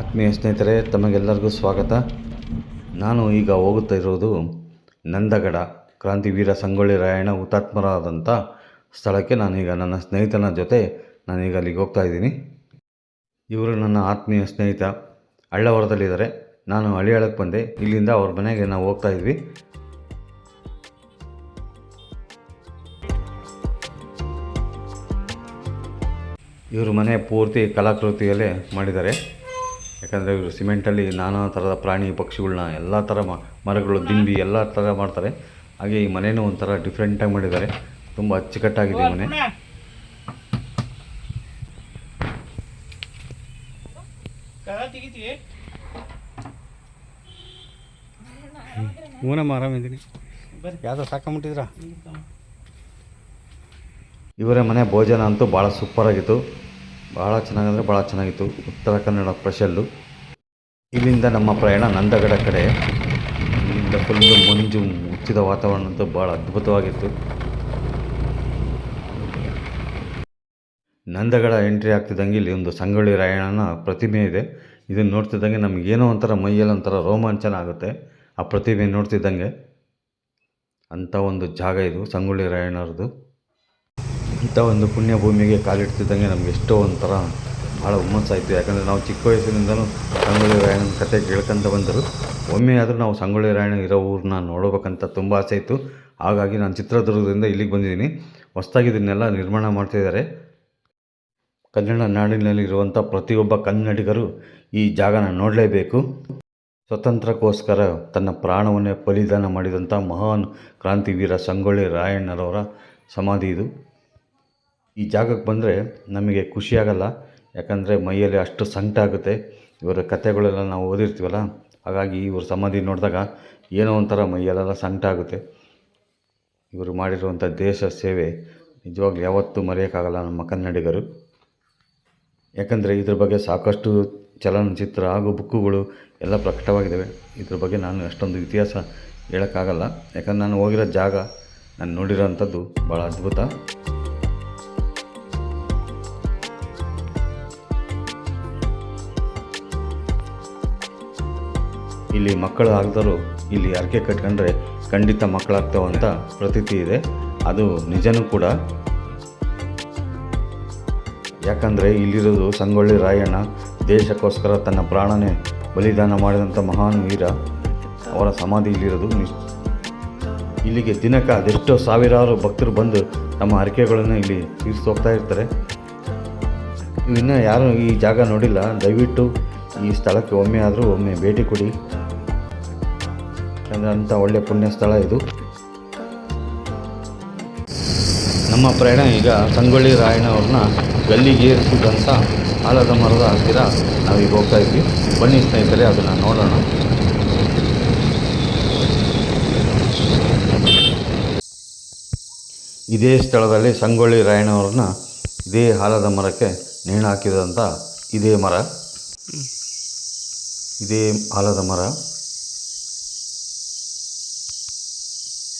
ಆತ್ಮೀಯ ಸ್ನೇಹಿತರೆ, ತಮಗೆಲ್ಲರಿಗೂ ಸ್ವಾಗತ. ನಾನು ಈಗ ಹೋಗುತ್ತಾ ಇರೋದು ನಂದಗಡ ಕ್ರಾಂತಿವೀರ ಸಂಗೊಳ್ಳಿ ರಾಯಣ್ಣ ಹುತಾತ್ಮರಾದಂಥ ಸ್ಥಳಕ್ಕೆ ನಾನೀಗ ನನ್ನ ಸ್ನೇಹಿತನ ಜೊತೆ ನಾನೀಗ ಅಲ್ಲಿಗೆ ಹೋಗ್ತಾ ಇದ್ದೀನಿ. ಇವರು ನನ್ನ ಆತ್ಮೀಯ ಸ್ನೇಹಿತ, ಹಳ್ಳವರದಲ್ಲಿದ್ದಾರೆ. ನಾನು ಹಳಿಯಾಳಕ್ಕೆ ಬಂದೆ. ಇಲ್ಲಿಂದ ಅವ್ರ ಮನೆಗೆ ನಾವು ಹೋಗ್ತಾ ಇದ್ವಿ. ಇವರು ಮನೆ ಪೂರ್ತಿ ಕಲಾಕೃತಿಯಲ್ಲೇ ಮಾಡಿದ್ದಾರೆ. ಯಾಕಂದರೆ ಇವರು ಸಿಮೆಂಟಲ್ಲಿ ನಾನಾ ಥರದ ಪ್ರಾಣಿ ಪಕ್ಷಿಗಳನ್ನ ಎಲ್ಲ ಥರ ಮರಗಳು ದಿಂಬಿ ಎಲ್ಲ ಥರ ಮಾಡ್ತಾರೆ. ಹಾಗೆ ಈ ಮನೆಯೂ ಒಂಥರ ಡಿಫ್ರೆಂಟಾಗಿ ಮಾಡಿದ್ದಾರೆ. ತುಂಬ ಅಚ್ಚುಕಟ್ಟಾಗಿದೆ ಮನೆ. ಹೂನಮ್ಮ ಆರಾಮಿದ್ದೀನಿ ಯಾವುದೋ ಸಾಕೊಂಬಿಟ್ಟಿದ್ರಾ ಇವರ ಮನೆ ಭೋಜನ ಅಂತೂ ಭಾಳ ಸೂಪರಾಗಿತ್ತು ಭಾಳ ಚೆನ್ನಾಗಂದರೆ ಭಾಳ ಚೆನ್ನಾಗಿತ್ತು. ಉತ್ತರ ಕನ್ನಡ ಸ್ಪೆಷಲ್ಲು ಇಲ್ಲಿಂದ ನಮ್ಮ ಪ್ರಯಾಣ ನಂದಗಡ ಕಡೆ. ಇಲ್ಲಿಂದ ಫುಲ್ಲು ಮಂಜು ಮುಚ್ಚಿದ ವಾತಾವರಣ ಅಂತೂ ಭಾಳ ಅದ್ಭುತವಾಗಿತ್ತು. ನಂದಗಡ ಎಂಟ್ರಿ ಆಗ್ತಿದ್ದಂಗೆ ಇಲ್ಲಿ ಒಂದು ಸಂಗೊಳ್ಳಿ ರಾಯಣ್ಣನ ಪ್ರತಿಮೆ ಇದೆ. ಇದನ್ನು ನೋಡ್ತಿದ್ದಂಗೆ ನಮಗೇನೋ ಒಂಥರ ಮೈಯಲ್ಲಿ ಒಂಥರ ರೋಮಾಂಚನ ಆಗುತ್ತೆ ಆ ಪ್ರತಿಮೆ ನೋಡ್ತಿದ್ದಂಗೆ. ಅಂಥ ಒಂದು ಜಾಗ ಇದು, ಸಂಗೊಳ್ಳಿ ರಾಯಣ್ಣವ್ರದ್ದು ಇಂಥ ಒಂದು ಪುಣ್ಯ ಭೂಮಿಗೆ ಕಾಲಿಡ್ತಿದ್ದಂಗೆ ನಮ್ಗೆ ಎಷ್ಟೋ ಒಂಥರ ಭಾಳ ಹುಮ್ಮಸ್ಸಾಯಿತು ಯಾಕಂದರೆ ನಾವು ಚಿಕ್ಕ ವಯಸ್ಸಿನಿಂದಲೂ ಸಂಗೊಳ್ಳಿ ರಾಯಣ್ಣನ ಕತೆ ಕೇಳ್ಕೊಂತ ಬಂದರು. ಒಮ್ಮೆ ಆದರೂ ನಾವು ಸಂಗೊಳ್ಳಿ ರಾಯಣ್ಣ ಇರೋ ಊರನ್ನ ನೋಡಬೇಕಂತ ತುಂಬ ಆಸೆ ಇತ್ತು. ಹಾಗಾಗಿ ನಾನು ಚಿತ್ರದುರ್ಗದಿಂದ ಇಲ್ಲಿಗೆ ಬಂದಿದ್ದೀನಿ. ಹೊಸ್ದಾಗಿ ಇದನ್ನೆಲ್ಲ ನಿರ್ಮಾಣ ಮಾಡ್ತಿದ್ದಾರೆ. ಕನ್ನಡ ನಾಡಿನಲ್ಲಿರುವಂಥ ಪ್ರತಿಯೊಬ್ಬ ಕನ್ನಡಿಗರು ಈ ಜಾಗನ ನೋಡಲೇಬೇಕು. ಸ್ವತಂತ್ರಕ್ಕೋಸ್ಕರ ತನ್ನ ಪ್ರಾಣವನ್ನೇ ಬಲಿದಾನ ಮಾಡಿದಂಥ ಮಹಾನ್ ಕ್ರಾಂತಿವೀರ ಸಂಗೊಳ್ಳಿ ರಾಯಣ್ಣರವರ ಸಮಾಧಿ ಇದು. ಈ ಜಾಗಕ್ಕೆ ಬಂದರೆ ನಮಗೆ ಖುಷಿಯಾಗಲ್ಲ ಯಾಕಂದರೆ ಮೈಯಲ್ಲಿ ಅಷ್ಟು ಸಂಕಟ ಆಗುತ್ತೆ. ಇವರ ಕಥೆಗಳೆಲ್ಲ ನಾವು ಓದಿರ್ತೀವಲ್ಲ, ಹಾಗಾಗಿ ಇವ್ರ ಸಮಾಧಿ ನೋಡಿದಾಗ ಏನೋ ಒಂಥರ ಮೈಯಲ್ಲೆಲ್ಲ ಸಂಕಟ ಆಗುತ್ತೆ. ಇವರು ಮಾಡಿರುವಂಥ ದೇಶ ಸೇವೆ ನಿಜವಾಗ್ಲೂ ಯಾವತ್ತೂ ಮರೆಯೋಕ್ಕಾಗಲ್ಲ ನಮ್ಮ ಕನ್ನಡಿಗರು. ಯಾಕಂದರೆ ಇದ್ರ ಬಗ್ಗೆ ಸಾಕಷ್ಟು ಚಲನಚಿತ್ರ ಹಾಗೂ ಬುಕ್ಕುಗಳು ಎಲ್ಲ ಪ್ರಕಟವಾಗಿದ್ದಾವೆ. ಇದ್ರ ಬಗ್ಗೆ ನಾನು ಅಷ್ಟೊಂದು ಇತಿಹಾಸ ಹೇಳೋಕ್ಕಾಗಲ್ಲ. ಯಾಕಂದ್ರೆ ನಾನು ಹೋಗಿರೋ ಜಾಗ, ನಾನು ನೋಡಿರೋವಂಥದ್ದು ಭಾಳ ಅದ್ಭುತ. ಇಲ್ಲಿ ಮಕ್ಕಳು ಆಗ್ದರೂ ಇಲ್ಲಿ ಹರಕೆ ಕಟ್ಕೊಂಡ್ರೆ ಖಂಡಿತ ಮಕ್ಕಳಾಗ್ತಾವಂತ ಪ್ರತೀತಿ ಇದೆ. ಅದು ನಿಜನೂ ಕೂಡ. ಯಾಕಂದರೆ ಇಲ್ಲಿರೋದು ಸಂಗೊಳ್ಳಿ ರಾಯಣ್ಣ, ದೇಶಕ್ಕೋಸ್ಕರ ತನ್ನ ಪ್ರಾಣನೇ ಬಲಿದಾನ ಮಾಡಿದಂಥ ಮಹಾನ್ ವೀರ. ಅವರ ಸಮಾಧಿ ಇಲ್ಲಿರೋದು ಇಲ್ಲಿಗೆ ದಿನಕ್ಕೆ ಅದೆಷ್ಟೋ ಸಾವಿರಾರು ಭಕ್ತರು ಬಂದು ತಮ್ಮ ಹರಕೆಗಳನ್ನು ಇಲ್ಲಿ ತೀರ್ಸಿ ಇರ್ತಾರೆ. ಇನ್ನೂ ಯಾರು ಈ ಜಾಗ ನೋಡಿಲ್ಲ, ದಯವಿಟ್ಟು ಈ ಸ್ಥಳಕ್ಕೆ ಒಮ್ಮೆ ಆದರೂ ಒಮ್ಮೆ ಭೇಟಿ ಕೊಡಿ. ಯಾಕಂದರೆ ಅಂಥ ಒಳ್ಳೆಯ ಪುಣ್ಯ ಸ್ಥಳ ಇದು. ನಮ್ಮ ಪ್ರಯಾಣ ಈಗ ಸಂಗೊಳ್ಳಿ ರಾಯಣ್ಣವ್ರನ್ನ ಗಲ್ಲಿಗೇರಿಸಿದಂಥ ಆಲದ ಮರದ ಹತ್ತಿರ ನಾವೀಗ ಹೋಗ್ತಾ ಇದ್ವಿ. ಬನ್ನಿ ಸ್ನೇಹಿತರೆ, ಅದನ್ನು ನೋಡೋಣ. ಇದೇ ಸ್ಥಳದಲ್ಲಿ ಸಂಗೊಳ್ಳಿ ರಾಯಣ್ಣವ್ರನ್ನ ಇದೇ ಆಲದ ಮರಕ್ಕೆ ನೇಣು ಹಾಕಿದಂಥ ಇದೇ ಮರ. ಇದೇ ಆಲದ ಮರ.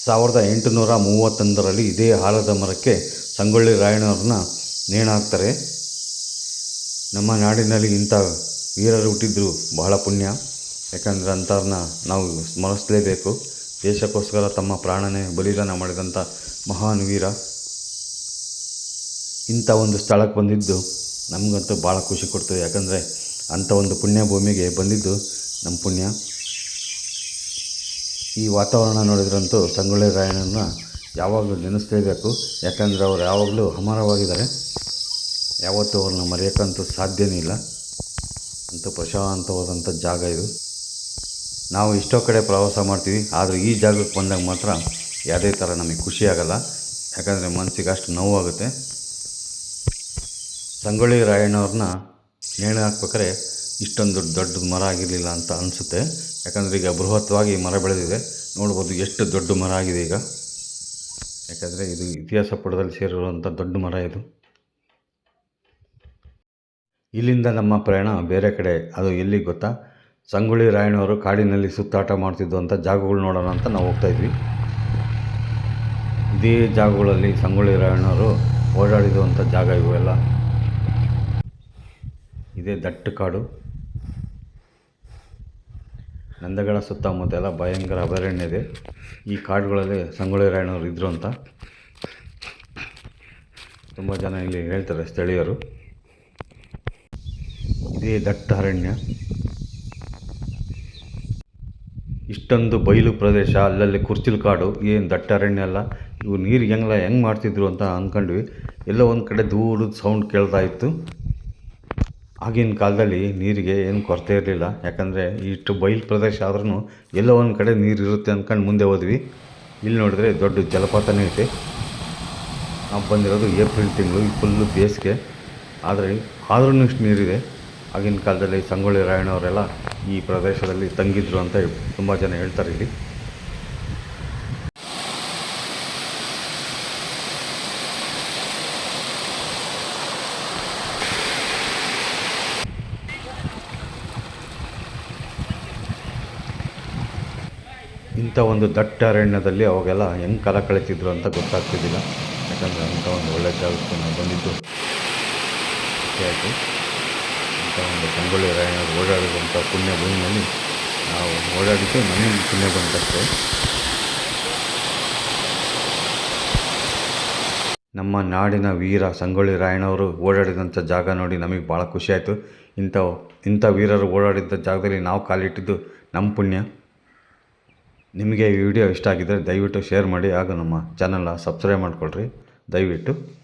ಸಾವಿರದ ಎಂಟುನೂರ ಮೂವತ್ತೊಂದರಲ್ಲಿ ಇದೇ ಆಲದ ಮರಕ್ಕೆ ಸಂಗೊಳ್ಳಿ ರಾಯಣ್ಣವ್ರನ್ನ ನೇಣಾಕ್ತಾರೆ. ನಮ್ಮ ನಾಡಿನಲ್ಲಿ ಇಂಥ ವೀರರು ಹುಟ್ಟಿದ್ರು ಬಹಳ ಪುಣ್ಯ. ಯಾಕಂದರೆ ಅಂಥವ್ರನ್ನ ನಾವು ಸ್ಮರಿಸಲೇಬೇಕು. ದೇಶಕ್ಕೋಸ್ಕರ ತಮ್ಮ ಪ್ರಾಣನೇ ಬಲಿದಾನ ಮಾಡಿದಂಥ ಮಹಾನ್ ವೀರ. ಇಂಥ ಒಂದು ಸ್ಥಳಕ್ಕೆ ಬಂದಿದ್ದು ನಮಗಂತೂ ಭಾಳ ಖುಷಿ ಕೊಡ್ತದೆ. ಯಾಕಂದರೆ ಅಂಥ ಒಂದು ಪುಣ್ಯ ಭೂಮಿಗೆ ಬಂದಿದ್ದು ನಮ್ಮ ಪುಣ್ಯ. ಈ ವಾತಾವರಣ ನೋಡಿದ್ರಂತೂ ಸಂಗೊಳ್ಳಿ ರಾಯಣ್ಣನ ಯಾವಾಗಲೂ ನೆನೆಸ್ಲೇಬೇಕು. ಯಾಕಂದರೆ ಅವ್ರು ಯಾವಾಗಲೂ ಅಮರವಾಗಿದ್ದಾರೆ. ಯಾವತ್ತೂ ಅವ್ರನ್ನ ಮರೆಯೋಕ್ಕಂತೂ ಸಾಧ್ಯನೇ ಇಲ್ಲ. ಅಂತ ಪ್ರಶಾಂತವಾದಂಥ ಜಾಗ ಇದು. ನಾವು ಎಷ್ಟೋ ಕಡೆ ಪ್ರವಾಸ ಮಾಡ್ತೀವಿ, ಆದರೆ ಈ ಜಾಗಕ್ಕೆ ಬಂದಾಗ ಮಾತ್ರ ಯಾವುದೇ ಥರ ನಮಗೆ ಖುಷಿಯಾಗಲ್ಲ ಯಾಕಂದರೆ ಮನಸ್ಸಿಗೆ ಅಷ್ಟು ನೋವಾಗುತ್ತೆ ಸಂಗೊಳ್ಳಿ ರಾಯಣ್ಣವ್ರನ್ನ ನೇಣು ಹಾಕ್ಬೇಕಾದ್ರೆ ಇಷ್ಟೊಂದು ದೊಡ್ಡ ಮರ ಆಗಿರಲಿಲ್ಲ ಅಂತ ಅನಿಸುತ್ತೆ. ಯಾಕಂದರೆ ಈಗ ಬೃಹತ್ವಾಗಿ ಮರ ಬೆಳೆದಿದೆ. ನೋಡ್ಬೋದು ಎಷ್ಟು ದೊಡ್ಡ ಮರ ಆಗಿದೆ ಈಗ. ಯಾಕಂದರೆ ಇದು ಇತಿಹಾಸ ಪುಟದಲ್ಲಿ ಸೇರಿರುವಂಥ ದೊಡ್ಡ ಮರ ಇದು. ಇಲ್ಲಿಂದ ನಮ್ಮ ಪ್ರಯಾಣ ಬೇರೆ ಕಡೆ. ಅದು ಎಲ್ಲಿ ಗೊತ್ತಾ? ಸಂಗೊಳ್ಳಿ ರಾಯಣ್ಣವರು ಕಾಡಿನಲ್ಲಿ ಸುತ್ತಾಟ ಮಾಡ್ತಿದ್ದಂಥ ಜಾಗಗಳು ನೋಡೋಣ ಅಂತ ನಾವು ಹೋಗ್ತಾಯಿದ್ವಿ ಇದೇ ಜಾಗಗಳಲ್ಲಿ ಸಂಗೊಳ್ಳಿ ರಾಯಣ್ಣವರು ಓಡಾಡಿದಂಥ ಜಾಗ ಇವೆಲ್ಲ. ಇದೇ ದಟ್ಟ ಕಾಡು. ನಂದಗಳ ಸುತ್ತಮುತ್ತ ಎಲ್ಲ ಭಯಂಕರ ಅಭಯಾರಣ್ಯ ಇದೆ. ಈ ಕಾಡುಗಳಲ್ಲಿ ಸಂಗೊಳ್ಳಿ ರಾಯಣ್ಣವ್ರು ಇದ್ದರು ಅಂತ ತುಂಬ ಜನ ಇಲ್ಲಿ ಹೇಳ್ತಾರೆ ಸ್ಥಳೀಯರು. ಇದೇ ದಟ್ಟ ಅರಣ್ಯ. ಇಷ್ಟೊಂದು ಬಯಲು ಪ್ರದೇಶ, ಅಲ್ಲಲ್ಲಿ ಕುರ್ಚಿಲ್ ಕಾಡು, ಏನು ದಟ್ಟ ಅರಣ್ಯ ಅಲ್ಲ. ಇವು ನೀರಿಗೆ ಹೆಂಗಲ್ಲ ಹೆಂಗೆ ಮಾಡ್ತಿದ್ರು ಅಂತ ಅಂದ್ಕೊಂಡ್ವಿ ಎಲ್ಲೋ ಒಂದು ಕಡೆ ದೂರದ ಸೌಂಡ್ ಕೇಳ್ತಾ ಇತ್ತು. ಆಗಿನ ಕಾಲದಲ್ಲಿ ನೀರಿಗೆ ಏನು ಕೊರತೆ ಇರಲಿಲ್ಲ. ಯಾಕಂದರೆ ಇಷ್ಟು ಬಯಲು ಪ್ರದೇಶ ಆದ್ರೂ ಎಲ್ಲೋ ಒಂದು ಕಡೆ ನೀರು ಇರುತ್ತೆ ಅಂದ್ಕೊಂಡು ಮುಂದೆ ಹೋದ್ವಿ. ಇಲ್ಲಿ ನೋಡಿದ್ರೆ ದೊಡ್ಡ ಜಲಪಾತನೇ ಐತೆ ನಾವು ಬಂದಿರೋದು ಏಪ್ರಿಲ್ ತಿಂಗಳು, ಈ ಫುಲ್ಲು ಬೇಸಿಗೆ. ಆದರೆ ಆದ್ರೂ ಇಷ್ಟು ನೀರಿದೆ. ಆಗಿನ ಕಾಲದಲ್ಲಿ ಸಂಗೊಳ್ಳಿ ರಾಯಣ್ಣವರೆಲ್ಲ ಈ ಪ್ರದೇಶದಲ್ಲಿ ತಂಗಿದ್ರು ಅಂತ ತುಂಬ ಜನ ಹೇಳ್ತಾರೆ ಇಲ್ಲಿ. ಇಂಥ ಒಂದು ದಟ್ಟ ಅರಣ್ಯದಲ್ಲಿ ಅವಾಗೆಲ್ಲ ಹೆಂಗೆ ಕಾಲ ಕಳೀತಿದ್ರು ಅಂತ ಗೊತ್ತಾಗ್ತಿದ್ದಿಲ್ಲ. ಯಾಕಂದರೆ ಅಂಥ ಒಂದು ಒಳ್ಳೆ ಜಾಗಕ್ಕೆ ನಾವು ಬಂದಿದ್ದು. ಆಯಿತು ಇಂಥ ಒಂದು ಸಂಗೊಳ್ಳಿ ರಾಯಣ್ಣ ಓಡಾಡಿದಂಥ ಪುಣ್ಯ ಭೂಮಿಯಲ್ಲಿ ನಾವು ಓಡಾಡಿದ್ದು ನಮಗೆ ಪುಣ್ಯ ಬಂತಷ್ಟೇ ನಮ್ಮ ನಾಡಿನ ವೀರ ಸಂಗೊಳ್ಳಿ ರಾಯಣ್ಣವರು ಓಡಾಡಿದಂಥ ಜಾಗ ನೋಡಿ ನಮಗೆ ಭಾಳ ಖುಷಿಯಾಯಿತು ಇಂಥ ಇಂಥ ವೀರರು ಓಡಾಡಿದ್ದ ಜಾಗದಲ್ಲಿ ನಾವು ಕಾಲಿಟ್ಟಿದ್ದು ನಮ್ಮ ಪುಣ್ಯ. ನಿಮಗೆ ಈ ವಿಡಿಯೋ ಇಷ್ಟ ಆಗಿದ್ದರೆ ದಯವಿಟ್ಟು ಶೇರ್ ಮಾಡಿ ಹಾಗೂ ನಮ್ಮ ಚಾನಲ್ನ ಸಬ್ಸ್ಕ್ರೈಬ್ ಮಾಡಿಕೊಳ್ರಿ. ದಯವಿಟ್ಟು.